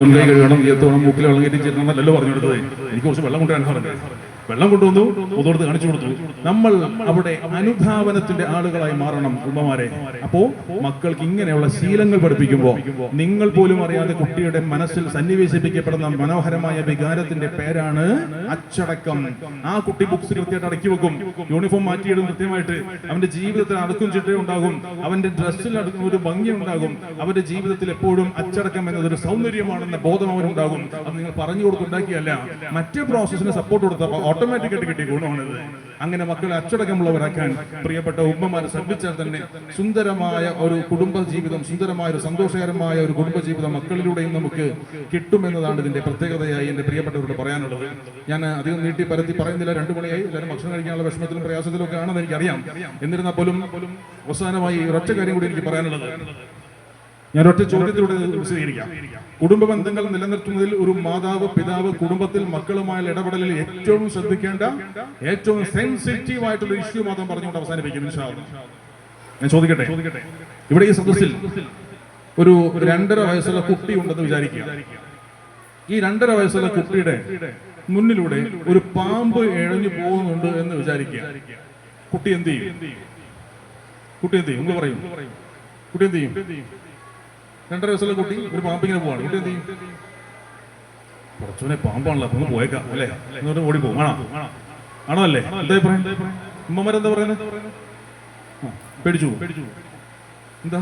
മുൻകൈ കഴുകണം ഈയത്തോണം മൂക്കിൽ വെള്ളം കയറ്റി ചേരണം എന്നല്ലല്ലോ പറഞ്ഞു കൊടുത്തത് എനിക്ക് കുറച്ച് വെള്ളം കൊണ്ടുവരാൻ പറഞ്ഞത് വെള്ളം കൊണ്ടുവന്നു പൊതുകൊടുത്ത് കാണിച്ചു കൊടുത്തു. നമ്മൾ അവിടെ അനുധാവനത്തിന്റെ ആളുകളായി മാറണം ഉമ്മമാരെ. അപ്പോ മക്കൾക്ക് ഇങ്ങനെയുള്ള ശീലങ്ങൾ പഠിപ്പിക്കുമ്പോൾ നിങ്ങൾ പോലും അറിയാതെ കുട്ടിയുടെ മനസ്സിൽ സന്നിവേശിപ്പിക്കപ്പെടുന്ന മനോഹരമായ വികാരത്തിന്റെ പേരാണ് അച്ചടക്കം. ആ കുട്ടി ബുക്സ് കൃത്യമായിട്ട് അടക്കി വെക്കും. യൂണിഫോം മാറ്റിയിടും കൃത്യമായിട്ട്. അവന്റെ ജീവിതത്തിൽ അടക്കും ചിട്ടയും ഉണ്ടാകും. അവന്റെ ഡ്രസ്സിൽ അടക്കുന്ന ഒരു ഭംഗി ഉണ്ടാകും. അവന്റെ ജീവിതത്തിൽ എപ്പോഴും അച്ചടക്കം എന്നതൊരു സൗന്ദര്യമാണെന്ന ബോധം അവനുണ്ടാകും. അത് നിങ്ങൾ പറഞ്ഞു കൊടുത്തുണ്ടാക്കിയല്ല മറ്റേ പ്രോസസ്സിന് സപ്പോർട്ട് കൊടുത്തപ്പോൾ ഓട്ടോമാറ്റിക്കായിട്ട് കിട്ടിയ ഗുണമാണിത്. അങ്ങനെ മക്കളെ അച്ചടക്കമുള്ളവരാക്കാൻ പ്രിയപ്പെട്ട ഉമ്മമാരെ ശ്രദ്ധിച്ചാൽ തന്നെ സുന്ദരമായ ഒരു കുടുംബ ജീവിതം സുന്ദരമായ ഒരു സന്തോഷകരമായ ഒരു കുടുംബ ജീവിതം മക്കളിലൂടെയും നമുക്ക് കിട്ടുമെന്നതാണ് ഇതിന്റെ പ്രത്യേകതയായി എന്റെ പ്രിയപ്പെട്ടവരോട് പറയാനുള്ളത്. ഞാൻ അധികം നീട്ടി പരത്തി പറയുന്നില്ല. രണ്ടു മണിയായി. എല്ലാവരും ഭക്ഷണം കഴിക്കാനുള്ള വിഷമത്തിലും പ്രയാസത്തിലും ഒക്കെ ആണെന്ന് എനിക്കറിയാം. എന്നിരുന്നാൽ പോലും അവസാനമായി ഒരൊറ്റ കാര്യം കൂടി എനിക്ക് പറയാനുള്ളത്. ഞാൻ ഒറ്റ ചോദ്യത്തിലൂടെ വിശദീകരിക്കാം. കുടുംബ ബന്ധങ്ങൾ നിലനിർത്തുന്നതിൽ ഒരു മാതാവ് പിതാവ് കുടുംബത്തിൽ മക്കളുമായുള്ള ഇടപെടലിൽ ഏറ്റവും ശ്രദ്ധിക്കേണ്ട ഏറ്റവും സെൻസിറ്റീവ് ആയിട്ടുള്ള ഇഷ്യൂ മാത്രം പറഞ്ഞുകൊണ്ട് അവസാനിപ്പിക്കുന്നു. ഞാൻ ചോദിക്കട്ടെ? ഇവിടെ ഈ സദസ്സിൽ ഒരു രണ്ടര വയസ്സുള്ള കുട്ടി ഉണ്ടെന്ന് വിചാരിക്കുക. ഈ രണ്ടര വയസ്സുള്ള കുട്ടിയുടെ മുന്നിലൂടെ ഒരു പാമ്പ് എഴഞ്ഞു പോകുന്നുണ്ട് എന്ന് വിചാരിക്കുക. കുട്ടി എന്ത് ചെയ്യും? കുട്ടി എന്ത് ചെയ്യും? നിങ്ങൾ പറയും. കുട്ടി എന്ത് ചെയ്യും? രണ്ടര വയസ്സുള്ള കുട്ടി ഒരു പാമ്പിങ്ങനെ പോവാണ്. കുട്ടി എന്ത് ചെയ്യും? കുറച്ചുകൂടെ പാമ്പാണല്ലോ അപ്പൊ പോയേക്കാം അല്ലേ? എന്നിട്ട് ഓടി പോകും. ആണോ? ആണോ അല്ലേ? എന്താ അഭിപ്രായം? ഉമ്മമാരെന്താ പറയുന്നത് പേടിച്ചു പേടിച്ചു എന്താ?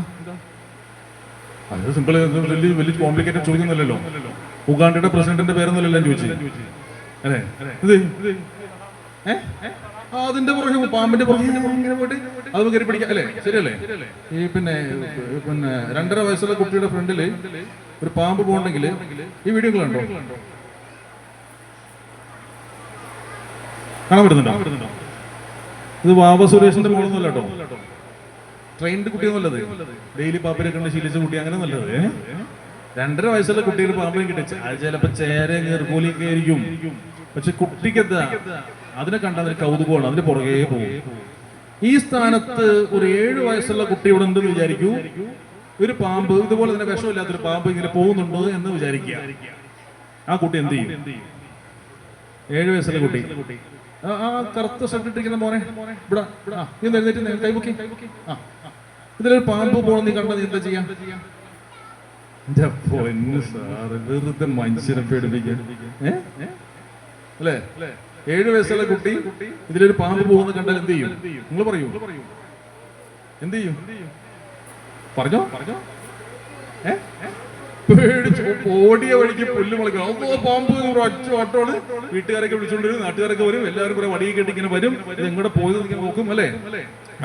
അത് സിമ്പിൾ വലിയ വലിയ കോംപ്ലിക്കേറ്റഡ് ചോദ്യമൊന്നുമല്ലല്ലോ. ഉഗാണ്ടയുടെ പ്രസിഡന്റിന്റെ പേരൊന്നുമല്ലല്ലോ ചോദിച്ചു ചോദിച്ചത്. അല്ലേ? ഇത്? അതിന്റെ പുറകെ പാമ്പിന്റെ പുറകെ ഇങ്ങനെ പോയിട്ട് അത് കയറി പിടിക്കാം. അല്ലേ? ശരിയല്ലേ? ഈ പിന്നെ പിന്നെ രണ്ടര വയസ്സുള്ള കുട്ടിയുടെ ഫ്രണ്ടിൽ ഒരു പാമ്പ് പോകണമെങ്കിൽ ഈ വീഡിയോ കണ്ടോ? കാണാൻ പറ്റുന്നുണ്ടോ? ഇത് ബാബ സുരേഷിന്റെ മോളൊന്നുമല്ല കേട്ടോ. ട്രെയിൻഡ് കുട്ടിയൊന്നുമല്ലത് ഡെയിലി പാപ്പിനെ കണ്ട് ശീലിച്ച കുട്ടി അങ്ങനെ നല്ലത് രണ്ടര വയസ്സുള്ള കുട്ടിയുടെ പാമ്പിനെ കിട്ടിച്ച്. അത് ചിലപ്പോ ചേര നീർക്കോലിയൊക്കെ ആയിരിക്കും. പക്ഷെ കുട്ടിക്കെന്താ? അതിനെ കണ്ട അതിന് കൗതുകമാണ്. അതിന് പുറകെ പോകും. ഈ സ്ഥാനത്ത് ഒരു ഏഴു വയസ്സുള്ള കുട്ടി ഇവിടെ ഉണ്ടെന്ന് വിചാരിക്കൂ. ഒരു പാമ്പ് ഇതുപോലെ തന്നെ വിഷമില്ലാത്തൊരു പാമ്പ് ഇങ്ങനെ പോകുന്നുണ്ട് എന്ന് വിചാരിക്കുക. ആ കുട്ടി എന്ത് ചെയ്യും? ഏഴു വയസ്സുള്ള കുട്ടി. ആ കറുത്ത ഷർട്ട് ഇട്ടിരിക്കുന്ന മോനെ ഇവിടെ നീ എഴുന്നേറ്റ് കൈപൊക്കി ആ ഇതിലൊരു പാമ്പ് പോകണം നീ കണ്ട നീ എന്താ ചെയ്യാ? പൊന്ന് സാറ് വെറുതെ മനുഷ്യനെ പേടിപ്പിക്കാൻ? അല്ലേ? ഏഴു വയസ്സുള്ള കുട്ടി ഇതിലൊരു പാമ്പ് പോകുന്ന കണ്ടാൽ എന്ത് ചെയ്യും? നിങ്ങൾ പറയൂ. എന്ത് ചെയ്യും? പറഞ്ഞോ? പറഞ്ഞോ ഏ? പേടിച്ചു. ഓടിയ വഴിക്ക് പുല്ല് മുളയ്ക്കും. പാമ്പ് അച്ചു ഓട്ടോണ് വീട്ടുകാരൊക്കെ വിളിച്ചുകൊണ്ട് വരും നാട്ടുകാരൊക്കെ വരും. എല്ലാവരും കൂടെ വടിയെ കെട്ടി ഇങ്ങനെ വരും. എങ്ങോട്ട് പോയത് നോക്കും അല്ലേ?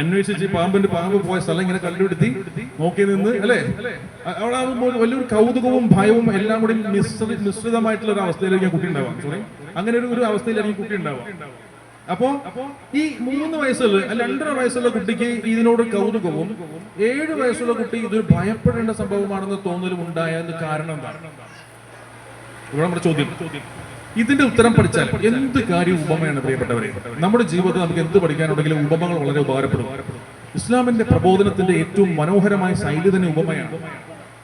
അന്വേഷിച്ച് പാമ്പിന്റെ പാമ്പ് പോയ സ്ഥലം ഇങ്ങനെ കണ്ടുപിടുത്തി നോക്കി നിന്ന് അല്ലേ? അവിടെ വലിയൊരു കൗതുകവും ഭയവും എല്ലാം കൂടി മിശ്രി മിശ്രിതമായിട്ടുള്ള ഒരു അവസ്ഥയിലേക്ക് കുട്ടി ഉണ്ടാവാം. സോറി അങ്ങനെ ഒരു ഒരു അവസ്ഥയിലായിരിക്കും കുട്ടി ഉണ്ടാവുക അപ്പോ ഈ മൂന്ന് വയസ്സുള്ള രണ്ടര വയസ്സുള്ള കുട്ടിക്ക് ഇതിനോട് കൗതുകവും ഏഴ് വയസ്സുള്ള കുട്ടി ഇതൊരു ഭയപ്പെടേണ്ട സംഭവമാണെന്ന് തോന്നലും ഉണ്ടായതിന് കാരണം ഇവിടെ നമ്മുടെ ചോദ്യം. ഇതിന്റെ ഉത്തരം പഠിച്ചാൽ എന്ത് കാര്യം ഉപമയാണ് പ്രിയപ്പെട്ടവരെ? നമ്മുടെ ജീവിതത്തിൽ നമുക്ക് എന്ത് പഠിക്കാനുണ്ടെങ്കിലും ഉപമകൾ വളരെ ഉപകാരപ്പെടും. ഇസ്ലാമിന്റെ പ്രബോധനത്തിന്റെ ഏറ്റവും മനോഹരമായ ശൈലി തന്നെ ഉപമയാണ്.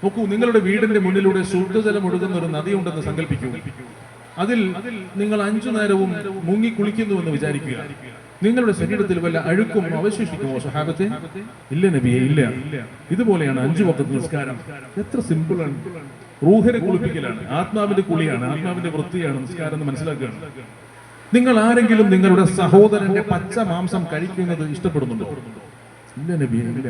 നോക്കൂ നിങ്ങളുടെ വീടിന്റെ മുന്നിലൂടെ ശുദ്ധജലം ഒഴുകുന്ന ഒരു നദിയുണ്ടെന്ന് സങ്കല്പിക്കൂ. അതിൽ നിങ്ങൾ അഞ്ചു നേരവും മുങ്ങി കുളിക്കുന്നു എന്ന് വിചാരിക്കുക. നിങ്ങളുടെ ശരീരത്തിൽ വല്ല അഴുക്കും അവശേഷിക്കുമോ സഹാബത്തെ ഇല്ല നബിയെ ഇല്ല. ഇതുപോലെയാണ് അഞ്ചു വക്കത്ത് നിസ്കാരം. എത്ര സിമ്പിൾ ആണ് റൂഹിനെ കുളിപ്പിക്കലാണ് ആത്മാവിന്റെ കുളിയാണ് ആത്മാവിന്റെ വൃത്തിയാണ് നിസ്കാരം എന്ന് മനസ്സിലാക്കുകയാണ്. നിങ്ങൾ ആരെങ്കിലും നിങ്ങളുടെ സഹോദരന്റെ പച്ച മാംസം കഴിക്കുന്നത് ഇഷ്ടപ്പെടുന്നുണ്ടോ? ഇല്ല നബിയെ ഇല്ല.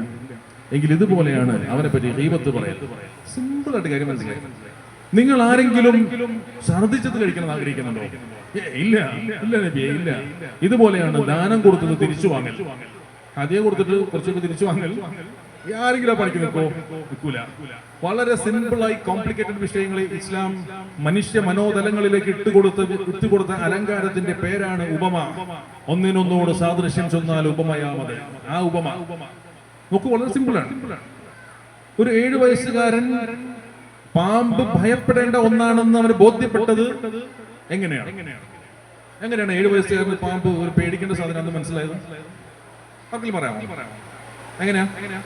എങ്കിൽ ഇതുപോലെയാണ് അവനെ പറ്റി ദൈവത്ത് പറയുന്നത്. സിമ്പിൾ ആയിട്ട് കാര്യം മനസ്സിലായി. നിങ്ങൾ ആരെങ്കിലും ഛർദിച്ചത് കഴിക്കണം ആഗ്രഹിക്കുന്നുണ്ടോ? ഇല്ല ഇല്ല ഇല്ല. ഇതുപോലെയാണ് ദാനം കൊടുത്തത് തിരിച്ചു വാങ്ങൽ. അതേ കൊടുത്തിട്ട് കുറച്ചൊക്കെ തിരിച്ചു വാങ്ങൽ. ആരെങ്കിലും പഠിക്കുന്ന നിൽക്കോ നിൽക്കൂല. വളരെ സിമ്പിളായി കോംപ്ലിക്കേറ്റഡ് വിഷയങ്ങളെ ഇസ്ലാം മനുഷ്യ മനോതലങ്ങളിലേക്ക് ഇട്ടുകൊടുത്ത ഇട്ടുകൊടുത്ത അലങ്കാരത്തിന്റെ പേരാണ് ഉപമ. ഒന്നിനൊന്നോട് സാദൃശ്യം ചെന്നാൽ ഉപമയാമത്. ആ ഉപമ. നോക്കൂ വളരെ സിമ്പിളാണ്. ഒരു ഏഴു വയസ്സുകാരൻ പാമ്പ് ഭയപ്പെടേണ്ട ഒന്നാണെന്ന് അവന് ബോധ്യപ്പെട്ടത് എങ്ങനെയാണ്? എങ്ങനെയാണ് ഏഴു വയസ്സുകാരന് പാമ്പ് ഒരു പേടിക്കേണ്ട സാധനം എന്ന് മനസ്സിലായത്? പറയാമോ? എങ്ങനെയാ?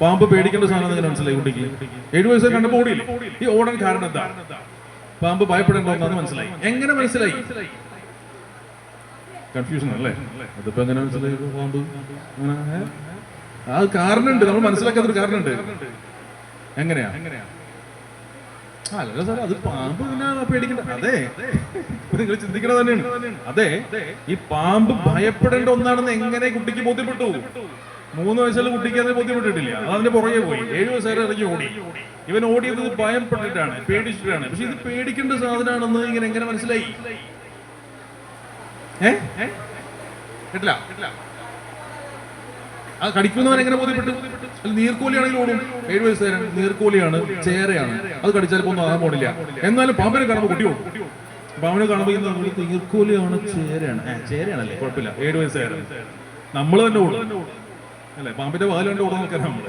പാമ്പ് പേടിക്കേണ്ട സാധനം എങ്ങനെ മനസ്സിലായി കുട്ടിക്ക്. ഏഴു വയസ്സ് കണ്ടപ്പോ ഓടിയില്ല? ഈ ഓടാൻ കാരണം എന്താ? പാമ്പ് ഭയപ്പെടേണ്ട ഒന്നാന്ന് മനസ്സിലായി. എങ്ങനെ മനസ്സിലായി? കൺഫ്യൂഷൻ അല്ലേ? അതിപ്പോ എങ്ങനെ മനസ്സിലായി പാമ്പ്? അങ്ങനെ? ആ. കാരണമുണ്ട്. നമ്മൾ മനസ്സിലാക്കാത്തൊരു കാരണമുണ്ട്. എങ്ങനെയാ? അത് പാമ്പ് പിന്നെ പേടിക്കണ്ട. അതെ. നിങ്ങൾ ചിന്തിക്കണ തന്നെയാണ്. അതെ ഈ പാമ്പ് ഭയപ്പെടേണ്ട ഒന്നാണെന്ന് എങ്ങനെ കുട്ടിക്ക് ബോധ്യപ്പെട്ടു? മൂന്ന് വയസ്സുള്ള കുട്ടിക്ക് അത് ബോധ്യപ്പെട്ടിട്ടില്ല. അത് അതിന്റെ പുറകെ പോയി. ഏഴു വയസ്സുകാരെ ഇറങ്ങി ഓടി. ഇവൻ ഓടിയത് ഭയപ്പെട്ടിട്ടാണ് പേടിച്ചിട്ടാണ്. പക്ഷെ ഇത് പേടിക്കേണ്ട സാധനമാണെന്ന് ഇങ്ങനെ എങ്ങനെ മനസ്സിലായി? ഏ? കേട്ടില്ല. ആ കടിക്കുന്നവൻ എങ്ങനെ ബോധ്യപ്പെട്ടു? നീർക്കോലിയാണെങ്കിൽ ഓടും. ഏഴു വയസ്സുകാരൻ നീർക്കോലിയാണ് ചേരയാണ്. അത് കടിച്ചാൽ ഒന്നും ആകാൻ പോണില്ല. എന്നാലും പാമ്പിനെ കാണുമ്പോൾ കുട്ടി ഓടും പാമ്പിനെ കാണുമ്പോൾ നീർക്കോലിയാണ് ചേരയാണ്. ചേരയാണല്ലേ? കുഴപ്പമില്ല. ഏഴ് വയസ്സുകാരൻ നമ്മൾ തന്നെ ഓടും. അല്ലെ? പാമ്പിന്റെ വാൽ ഓടാൻ ആൾക്കാരാണ് നമ്മൾ.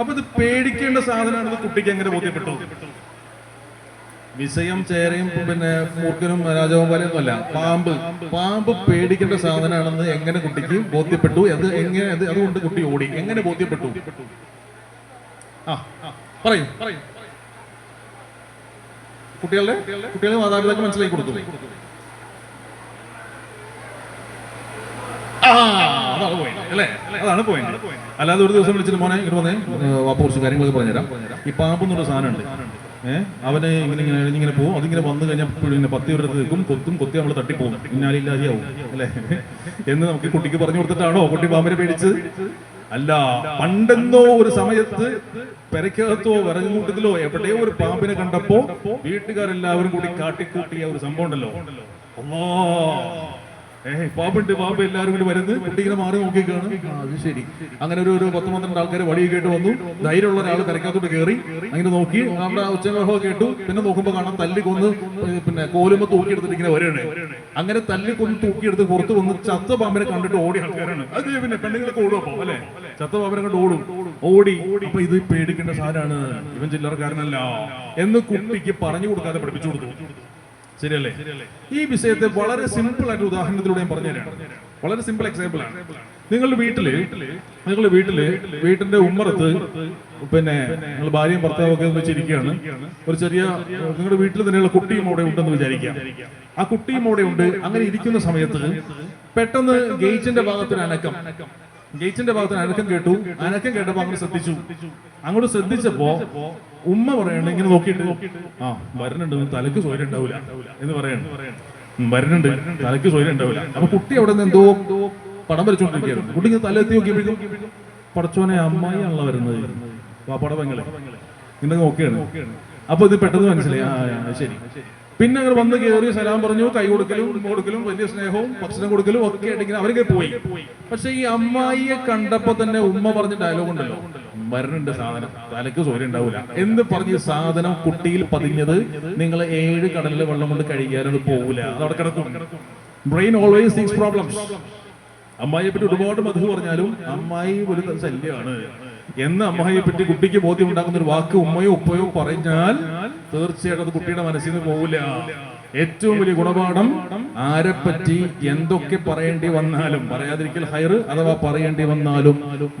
അപ്പൊ ഇത് പേടിക്കേണ്ട സാധനമാണെന്ന് കുട്ടിക്ക് എങ്ങനെ ബോധ്യപ്പെട്ടു? വിഷയം ചേരയും പിന്നെ മൂർഖനും രാജഗോപാലും അല്ല പാമ്പ്. പാമ്പ് പേടിക്കേണ്ട സാധനമാണെന്ന് എങ്ങനെ കുട്ടിക്ക് ബോധ്യപ്പെട്ടു? അത് എങ്ങനെ അത് അതുകൊണ്ട് കുട്ടി ഓടി. എങ്ങനെ ബോധ്യപ്പെട്ടു? ആ പറയൂ. കുട്ടികളുടെ കുട്ടികളെ മാതാപിതാക്കൾ മനസ്സിലാക്കി കൊടുത്തു. അതാണ് point, അല്ലേ? അതാണ് പോയിന്റ് അല്ലാതെ ഒരു ദിവസം വിളിച്ചിട്ട് മോനെ ഇങ്ങനെ വന്നേ. വാപ്പ കുറച്ച് കാര്യങ്ങളൊക്കെ പറഞ്ഞുതരാം. ഈ പാമ്പ് എന്നുള്ള സാധനമുണ്ട്. അവനെ ഇങ്ങനെ ഇങ്ങനെ ഇങ്ങനെ പോകും അതിങ്ങനെ വന്നു കഴിഞ്ഞാൽ പത്തി വരുന്നത് നിൽക്കും. കൊത്തും കൊത്തി നമ്മൾ തട്ടിപ്പോകും പിന്നാലില്ലാതെയാവും. അല്ലേ? എന്ന് നമുക്ക് കുട്ടിക്ക് പറഞ്ഞു കൊടുത്തിട്ടാണോ? കുട്ടി പാമ്പിനെ പേടിച്ച്? അല്ല പണ്ടെന്നോ ഒരു സമയത്ത് പെരക്കകത്തോ വരഞ്ഞുകൂട്ടത്തിലോ എവിടെയോ ഒരു പാമ്പിനെ കണ്ടപ്പോ വീട്ടുകാരെല്ലാവരും കൂടി കാട്ടിക്കൂട്ടിയ ഒരു സംഭവം ഉണ്ടല്ലോ. ഏഹ് പാമ്പുണ്ട് പാമ്പ് എല്ലാവരും കൂടി വരുന്നത് കുട്ടി മാറി നോക്കിക്കാണ് അത് ശരി. അങ്ങനെ ഒരു ഒരു പത്ത് പന്ത്രണ്ട് ആൾക്കാർ വടിയൊക്കെ ആയിട്ട് വന്നു. ധൈര്യമുള്ള ഒരാൾ കരക്കകത്തോട്ട് കയറി അങ്ങനെ നോക്കി. നമ്മുടെ ഉച്ചബഹം കേട്ടു. പിന്നെ നോക്കുമ്പോൾ കാണാം തല്ലി കൊന്ന് പിന്നെ കോലുമ്പോ തൂക്കിയെടുത്തിട്ട് ഇങ്ങനെ വരികയാണ്. അങ്ങനെ തല്ലി കൊന്ന് തൂക്കിയെടുത്ത് പുറത്ത് വന്ന് ചത്ത പാമ്പിനെ കണ്ടിട്ട് ഓടി ആൾക്കാരാണ്. അത് പിന്നെ പെണ്ണുങ്ങളൊക്കെ ഓടും അപ്പൊ അല്ലെ? ചത്ത പാമ്പിനെ കണ്ട് ഓടും. ഓടി. അപ്പൊ ഇത് പേടിക്കേണ്ട സാധനമാണ്. ഇവൻ ചില്ലറക്കാരനല്ല. എന്ന് കുട്ടിക്ക് പറഞ്ഞു കൊടുക്കാതെ പഠിപ്പിച്ചു കൊടുത്തു. ശരിയല്ലേ? ഈ വിഷയത്തെ വളരെ സിമ്പിൾ ആയിട്ട് ഉദാഹരണത്തിലൂടെ ഞാൻ പറഞ്ഞുതരാം. വളരെ സിമ്പിൾ എക്സാമ്പിൾ ആണ്. നിങ്ങളുടെ വീട്ടിൽ നിങ്ങളുടെ വീട്ടിൽ വീട്ടിന്റെ ഉമ്മറത്ത് പിന്നെ നിങ്ങൾ ഭാര്യയും ഭർത്താവും ഒക്കെ വെച്ചിരിക്കുകയാണ്. ഒരു ചെറിയ നിങ്ങളുടെ വീട്ടിൽ തന്നെയുള്ള കുട്ടിയും അവിടെ ഉണ്ടെന്ന് വിചാരിക്കാം. ആ കുട്ടിയും അവിടെ ഉണ്ട്. അങ്ങനെ ഇരിക്കുന്ന സമയത്ത് പെട്ടെന്ന് ഗേറ്റിന്റെ ഭാഗത്തിന് അനക്കം. ഗേറ്റിന്റെ ഭാഗത്ത് അനക്കം കേട്ടു. അനക്കം കേട്ടപ്പോ അങ്ങനെ ശ്രദ്ധിച്ചു. അങ്ങോട്ട് ശ്രദ്ധിച്ചപ്പോ ഉമ്മ പറയണ്ട ഇങ്ങനെ നോക്കിയിട്ട് ആ വരണുണ്ട് തലക്ക് സ്വയം ഉണ്ടാവില്ല എന്ന് പറയണം. വരണുണ്ട് തലക്ക് സ്വയം ഉണ്ടാവില്ല. അപ്പൊ കുട്ടി അവിടെ നിന്ന് എന്തോ പടം വരച്ചോണ്ടിരിക്കുകയാണ് കുട്ടി ഇങ്ങനെ തലത്തി നോക്കിയപ്പോഴും പടച്ചോനെ അമ്മായിയാണല്ലോ വരുന്നത്. വാപ്പാടെ പെങ്ങളെ. ഇങ്ങനെ നോക്കിയാണ് അപ്പൊ ഇത് പെട്ടെന്ന് മനസ്സിലായി. ആ, ശരി. പിന്നെ അങ്ങനെ വന്ന് കയറി സലാം പറഞ്ഞു കൈ കൊടുക്കലും കൊടുക്കലും വലിയ സ്നേഹവും ഭക്ഷണം കൊടുക്കലും ഒക്കെ ആയിട്ട് അവരൊക്കെ പോയി. പക്ഷെ ഈ അമ്മായിയെ കണ്ടപ്പോ തന്നെ ഉമ്മ പറഞ്ഞ ഡയലോഗ് ഉണ്ടല്ലോ. മരണുണ്ട് സാധനം. തലക്ക് സൂര്യ ഉണ്ടാവില്ല എന്ത് പറഞ്ഞ് സാധനം കുട്ടിയിൽ പതിഞ്ഞത് നിങ്ങൾ ഏഴ് കടലിലെ വെള്ളം കൊണ്ട് കഴിക്കാനത് പോകില്ല അവിടെ കിടക്കും. ബ്രെയിൻ ഓൾവേസ് തിങ്സ് പ്രോബ്ലംസ് അമ്മായിയെ പറ്റി ഒരുപാട് മധു പറഞ്ഞാലും അമ്മായി ഒരു ശല്യമാണ്. എന്ന് അമ്മായിയെ പറ്റി കുട്ടിക്ക് ബോധ്യം ഉണ്ടാക്കുന്ന ഒരു വാക്ക് ഉമ്മയോ ഉപ്പയോ പറഞ്ഞാൽ തീർച്ചയായിട്ടും അത് കുട്ടിയുടെ മനസ്സിൽ നിന്ന് പോവില്ല. ഏറ്റവും വലിയ ഗുണപാഠം ആരെപ്പറ്റി എന്തൊക്കെ പറയേണ്ടി വന്നാലും പറയാതിരിക്കൽ ഹയർ അഥവാ പറയേണ്ടി വന്നാലും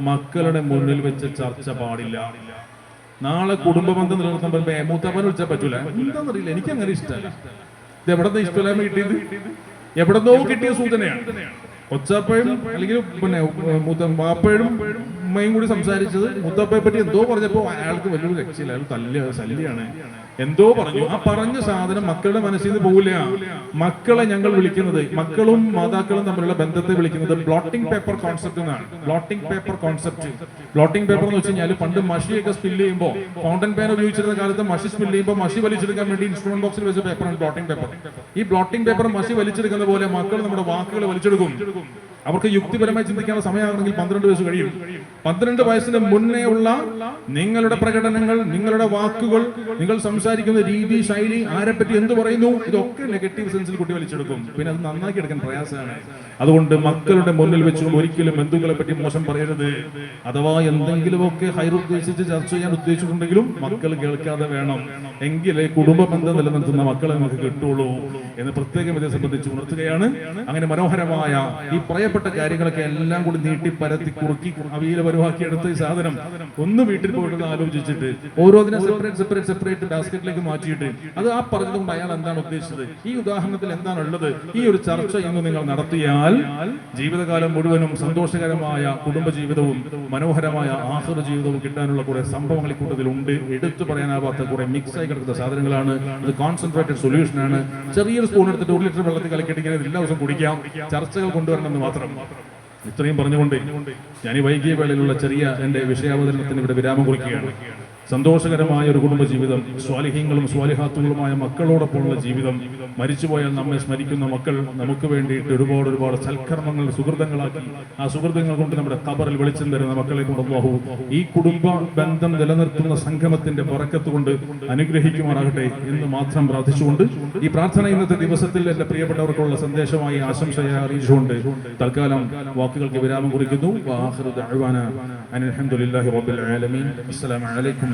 മക്കളുടെ മുന്നിൽ വെച്ച് ചർച്ച പാടില്ല. നാളെ കുടുംബ ബന്ധം നിലനിർത്താൻ പറ്റുമ്പോ മൂത്താപ്പനെ വിളിച്ചാൽ പറ്റൂല? എന്താണെന്നറിയില്ല എനിക്ക് അങ്ങനെ ഇഷ്ടമല്ല. ഇത് എവിടെ ഇഷ്ടമില്ലായ്മ കിട്ടിയത്? എവിടെന്നോ കിട്ടിയ സൂചനയാണ്. ഒച്ചപ്പഴും അല്ലെങ്കിൽ പിന്നെ മൂത്ത വാപ്പയും ഉമ്മയും കൂടി സംസാരിച്ചത് മുത്തപ്പയെ പറ്റി എന്തോ പറഞ്ഞപ്പോ അയാൾക്ക് വലിയൊരു രക്ഷയില്ല. അയാൾ തല്ലിയ ശല്യാണ്. എന്തോ പറഞ്ഞു. ആ പറഞ്ഞ സാധനം മക്കളുടെ മനസ്സിൽ നിന്ന് പോവില്ല. മക്കളെ ഞങ്ങൾ വിളിക്കുന്നത് മക്കളും മാതാക്കളും തമ്മിലുള്ള ബന്ധത്തെ വിളിക്കുന്നത് ബ്ലോട്ടിംഗ് പേപ്പർ കോൺസെപ്റ്റ് എന്നാണ്. Blotting paper concept blotting paper എന്ന് വെച്ച് കഴിഞ്ഞാൽ പണ്ട് മഷിയൊക്കെ സ്പില്ല് ചെയ്യുമ്പോൾ ഫൗണ്ടൻ പേൻ ഉപയോഗിച്ചിരുന്ന കാലത്ത് മഷി സ്പില്ല് ചെയ്യുമ്പോൾ മഷി വലിച്ചെടുക്കാൻ വേണ്ടി ഇൻസ്ട്രുമെന്റ് ബോക്സിൽ വെച്ച പേപ്പറാണ് ബ്ലോട്ടിംഗ് പേപ്പർ ഈ ബ്ലോട്ടിംഗ് പേപ്പർ മഷി വലിച്ചെടുക്കുന്ന പോലെ മക്കൾ നമ്മുടെ വാക്കുകൾ വലിച്ചെടുക്കും. അവർക്ക് യുക്തിപരമായി ചിന്തിക്കാനുള്ള സമയമാണെങ്കിൽ പന്ത്രണ്ട് വയസ്സ് കഴിയും. പന്ത്രണ്ട് വയസ്സിന് മുന്നേ ഉള്ള നിങ്ങളുടെ പ്രകടനങ്ങൾ നിങ്ങളുടെ വാക്കുകൾ നിങ്ങൾ സംസാരിക്കുന്ന രീതി ശൈലി ആരെപ്പറ്റി എന്ത് പറയുന്നു ഇതൊക്കെ നെഗറ്റീവ് സെൻസിൽ കുട്ടി വലിച്ചെടുക്കും. പിന്നെ അത് നന്നാക്കി എടുക്കാൻ പ്രയാസമാണ്. അതുകൊണ്ട് മക്കളുടെ മുന്നിൽ വെച്ചുകൊണ്ട് ഒരിക്കലും ബന്ധുക്കളെ പറ്റി മോശം പറയരുത്. അഥവാ എന്തെങ്കിലുമൊക്കെ ഹൈർ ഉദ്ദേശിച്ച് ചർച്ച ചെയ്യാൻ ഉദ്ദേശിച്ചിട്ടുണ്ടെങ്കിലും മക്കൾ കേൾക്കാതെ വേണം. എങ്കിലേ കുടുംബ ബന്ധം നിലനിർത്തുന്ന മക്കളെ നമുക്ക് കിട്ടുള്ളൂ എന്ന് പ്രത്യേകം ഇതേ സംബന്ധിച്ച് ഉണർത്തുകയാണ്. അങ്ങനെ മനോഹരമായ ഈ പറയപ്പെട്ട കാര്യങ്ങളൊക്കെ എല്ലാം കൂടി നീട്ടി പരത്തി കുറുക്കി അവിയല പരുവാക്കിയെടുത്ത് ഈ സാധനം ഒന്ന് വീട്ടിൽ പോയിട്ട് ആലോചിച്ചിട്ട് ഓരോന്നിനെ സെപ്പറേറ്റ് സെപ്പറേറ്റ് സെപ്പറേറ്റ് ബാസ്ക്കറ്റിലേക്ക് മാറ്റിയിട്ട് അത് ആ പറഞ്ഞതുകൊണ്ട് അയാൾ എന്താണ് ഉദ്ദേശിച്ചത്? ഈ ഉദാഹരണത്തിൽ എന്താണ് ഉള്ളത്? ഈ ഒരു ചർച്ച ഇന്ന് നിങ്ങൾ നടത്തിയാൽ ജീവിതകാലം മുഴുവനും സന്തോഷകരമായ കുടുംബജീവിതവും മനോഹരമായ ആഹൃത ജീവിതവും കിട്ടാനുള്ള കുറെ സംഭവങ്ങൾ ഈ കൂട്ടത്തിലുണ്ട് എടുത്തു പറയാനാവാത്ത കുറെ മിക്സ് ആയി കിടക്കുന്ന സാധനങ്ങളാണ്. ഇത് കോൺസെൻട്രേറ്റഡ് സൊല്യൂഷൻ ആണ്. ചെറിയൊരു സ്പൂൺ എടുത്തിട്ട് ഒരു ലിറ്റർ വെള്ളത്തിൽ കളിക്കിട്ടിങ്ങനെ എല്ലാ ദിവസവും കുടിക്കാം. ചർച്ചകൾ കൊണ്ടുവരണമെന്ന് മാത്രം. ഇത്രയും പറഞ്ഞുകൊണ്ട് ഞാൻ ഈ വൈകിയ വേളയിലുള്ള ചെറിയ എന്റെ വിഷയാവതരണത്തിന് ഇവിടെ വിരാമം കുറിക്കുകയാണ്. സന്തോഷകരമായ ഒരു കുടുംബജീവിതം സ്വാലിഹ്യങ്ങളും സ്വാലിഹാത്തുകളുമായ മക്കളോടൊപ്പമുള്ള ജീവിതം മരിച്ചുപോയാൽ നമ്മെ സ്മരിക്കുന്ന മക്കൾ നമുക്ക് വേണ്ടിയിട്ട് ഒരുപാട് ഒരുപാട് സൽക്കർമ്മങ്ങൾ സുഹൃതങ്ങളാക്കി. ആ സുഹൃതങ്ങൾ കൊണ്ട് നമ്മുടെ കബറിൽ വെളിച്ചം തരുന്ന മക്കളെ കൊണ്ട് അല്ലാഹു ഈ കുടുംബ ബന്ധം നിലനിർത്തുന്ന സംഗമത്തിന്റെ പുറക്കത്ത് കൊണ്ട് അനുഗ്രഹിക്കുമാറാകട്ടെ എന്ന് മാത്രം പ്രാർത്ഥിച്ചുകൊണ്ട് ഈ പ്രാർത്ഥന ഇന്നത്തെ ദിവസത്തിൽ എന്റെ പ്രിയപ്പെട്ടവർക്കുള്ള സന്ദേശമായി ആശംസയെ അറിയിച്ചുകൊണ്ട് തൽക്കാലം വാക്കുകൾക്ക് വിരാമം കുറിക്കുന്നു. വആഖിറു വലൈക്കും അനിൽ റബ്ബിൽ ആലമീൻ. അസ്സലാമു